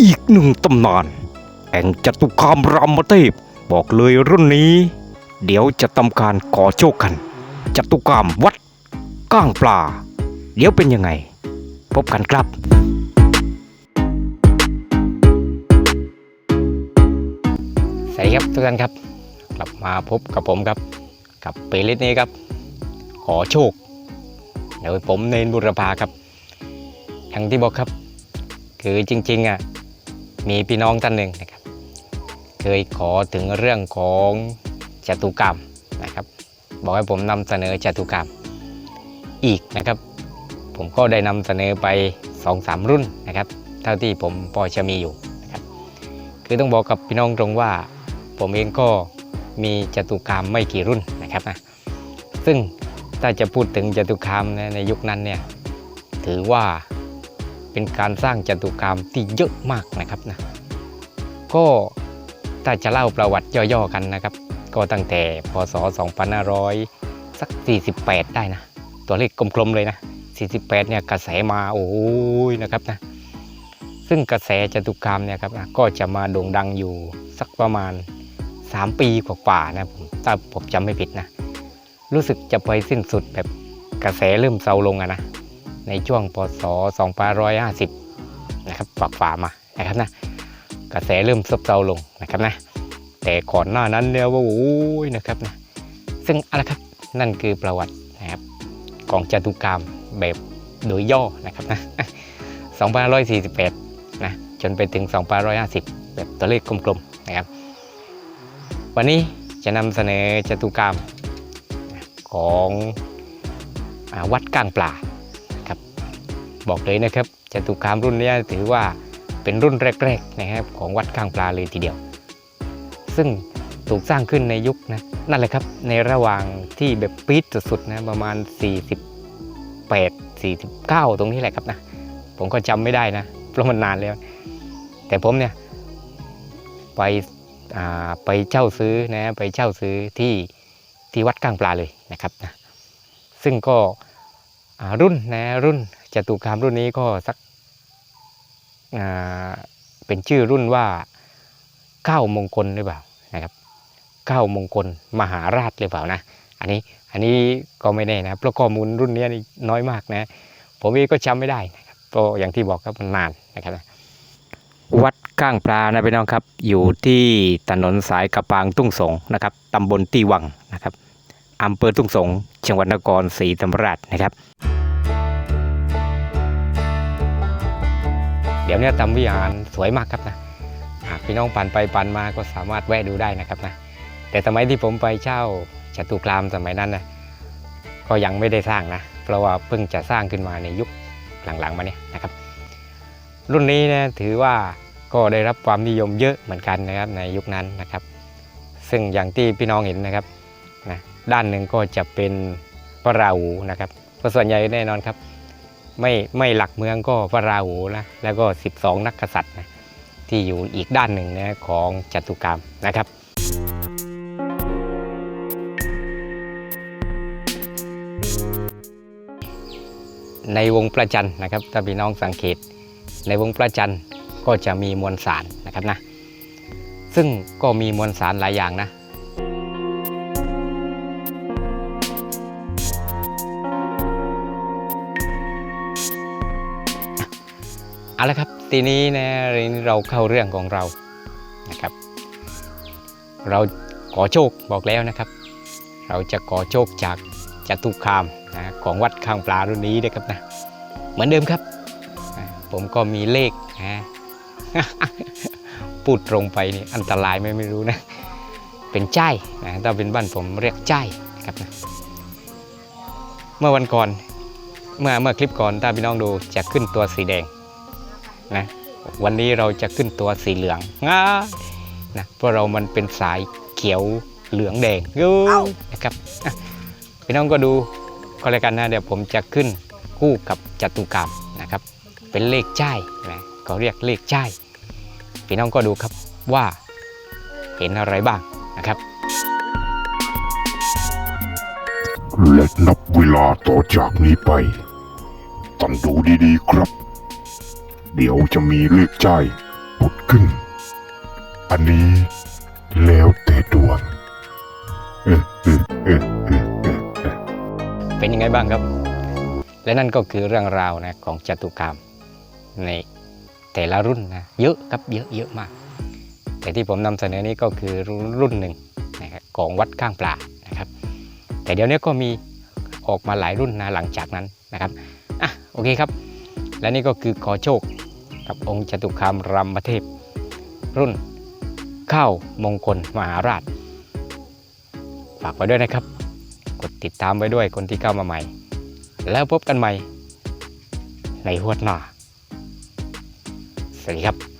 อีกหนึ่งตำนานแห่งจตุคามรามเทพบอกเลยรุ่นนี้ เดี๋ยวจะทำการขอโชคกัน จตุคามวัดก้างปลา เดี๋ยวเป็นยังไง พบกันครับสวัสดีครับทุกท่านครับ กลับมาพบกับผมครับ กับเปลิสนี้ครับ ขอโชคเดี๋ยวผมเนนบุรพาครับอย่างที่บอกครับ คือจริงๆอะ มีพี่น้องท่านหนึ่งนะครับ เคยขอถึงเรื่องของจตุกรรมนะครับ บอกให้ผมนำเสนอจตุกรรมอีกนะครับ ผมก็ได้นำเสนอไป2อสามรุ่นนะครับ เท่าที่ผมพอจะมีอยู่นะครับ คือต้องบอกกับพี่น้องตรงว่า ผมเองก็มีจตุคามไม่กี่รุ่นนะครับนะซึ่งถ้าจะพูดถึงจตุคามในยุคนั้นเนี่ยถือว่า เป็นการสร้างจตุคามที่เยอะมากนะครับนะก็ถ้าจะเล่าประวัติย่อๆกันนะครับ ก็ตั้งแต่พศ 2500 สัก 48 ได้นะ ตัวเลขกลมๆเลยนะ 48 เนี่ยกระแสมาโอ้ยนะครับนะซึ่งกระแสจตุคามเนี่ยครับนะก็จะมาโด่งดังอยู่สักประมาณ 3 ปีกว่าๆนะผมถ้าผมจำไม่ผิดนะ รู้สึกจะไปสิ้นสุดแบบกระแสเริ่มเซาลงอะนะ ในช่วงพศ 2550 นะครับฝากฝ่ามานะครับนะกระแสเริ่มซบเซาลงนะครับนะแต่ก่อนหน้านั้นเนี่ยว่าโอ้ยนะครับนะซึ่งอะไรครับนั่นคือประวัตินะครับของจตุคามแบบโดยย่อนะครับนะ2548 นะจนไปถึง 2550 แบบตัวเลขกลมๆนะครับ วันนี้จะนำเสนอจตุคามของอวัดก้างปลา บอกเลยนะครับจตุคามรุ่นนี้ถือว่าเป็นรุ่นแรกๆนะครับของวัดก้างปลาเลยทีเดียว ซึ่งถูกสร้างขึ้นในยุคนะนั่นแหละครับในระหว่างที่แบบปี๊ดสุดๆนะประมาณ 48 49 ตรงนี้แหละครับนะผมก็จำไม่ได้นะเพราะมันนานแล้ว แต่ผมเนี่ยไปไปเช่าซื้อนะไปเช่าซื้อที่ที่วัดกลางปลาเลยนะครับนะซึ่งก็รุ่นนะรุ่น จตุคามรุ่นนี้ก็สักเป็นชื่อรุ่นว่าเก้ามงคลหรือเปล่านะครับเก้ามงคลมหาราชหรือเปล่านะ อันนี้อันนี้ก็ไม่แน่นะเพราะข้อมูลรุ่นนี้นี่น้อยมากนะ ผมเองก็จำไม่ได้นะครับเพราะอย่างที่บอกครับมันนานนะครับวัดก้างปลานะพี่น้องครับ อยู่ที่ถนนสายกระปางตุ้งสงนะครับตำบลตีวังนะครับอำเภอตุ้งสงจังหวัดนครศรีธรรมราชนะครับ ดี๋ยวนี้ทำวิหารสวยมากครับนะหากพี่น้องผ่นไปผ่นมาก็สามารถแวะดูได้นะครับนะแต่สมัยที่ผมไปเช่าจตุคามสมัยนั้นนะก็ยังไม่ได้สร้างนะ เพราะว่าเพิ่งจะสร้างขึ้นมาในยุคหลังๆมาเนี่ยนะครับ รุ่นนี้นะถือว่าก็ได้รับความนิยมเยอะเหมือนกันนะครับในยุคนั้นนะครับ ซึ่งอย่างที่พี่น้องเห็นนะครับนะด้านหนึ่งก็จะเป็นพระราหูนะครับเพราะส่วนใหญ่แน่นอนครับ ไม่ไม่หลักเมืองก็พระราหูนะแล้วก็ 12 นักกษัตริย์นะที่อยู่อีกด้านหนึ่งนะของจัตุคามนะครับในวงประจันนะครับถ้าพี่น้องสังเกต ในวงประจันก็จะมีมวลสารนะครับนะซึ่งก็มีมวลสารหลายอย่างนะ เอาละครับทีนี้นะเราเข้าเรื่องของเรานะครับ เราขอโชคบอกแล้วนะครับ เราจะขอโชคจากจตุคามนะของวัดข้างปลารุ่นนี้นะครับนะเหมือนเดิมครับ ผมก็มีเลขนะพูดตรงไปนี่อันตรายไหมไม่รู้นะ เป็นจ้ายนะถ้าเป็นบ้านผมเรียกจ้ายนะครับนะเมื่อวันก่อนเมื่อเมื่อคลิปก่อนถ้าพี่น้องดูจะขึ้นตัวสีแดง นะวันนี้เราจะขึ้นตัวสีเหลืองง่านะเพราะเรามันเป็นสายเขียวเหลืองแดงยูนะครับอะพี่น้องก็ดูก็แล้วกันนะเดี๋ยวผมจะขึ้นคู่กับจตุกรรมนะครับ เป็นเลขจ้ายนะก็เรียกเลขจ้ายพี่น้องก็ดูครับว่าเห็นอะไรบ้างนะครับและนับเวลาต่อจากนี้ไปต้องดูดีๆครับ เดี๋ยวจะมีเลขใจายผุดขึ้น อันนี้แล้วแต่ดวงเออเออเออเออเออเออเป็นยังไงบ้างครับ และนั่นก็คือเรื่องราวนะของจตุคามในแต่ละรุ่นนะเยอะครับเยอะเยอะมาก แต่ที่ผมนำเสนอนี้ก็คือรุ่นหนึ่งนะครับของวัดข้างปลานะครับ แต่เดี๋ยวนี้ก็มีออกมาหลายรุ่นนะหลังจากนั้นนะครับอะโอเคครับ และนี่ก็คือขอโชค กับองค์จตุคามรามเทพ รุ่นข้าวมงคลมหาราช ฝากไว้ด้วยนะครับ กดติดตามไว้ด้วยคนที่เข้ามาใหม่ แล้วพบกันใหม่ในหวดหน้าสวัสดีครับ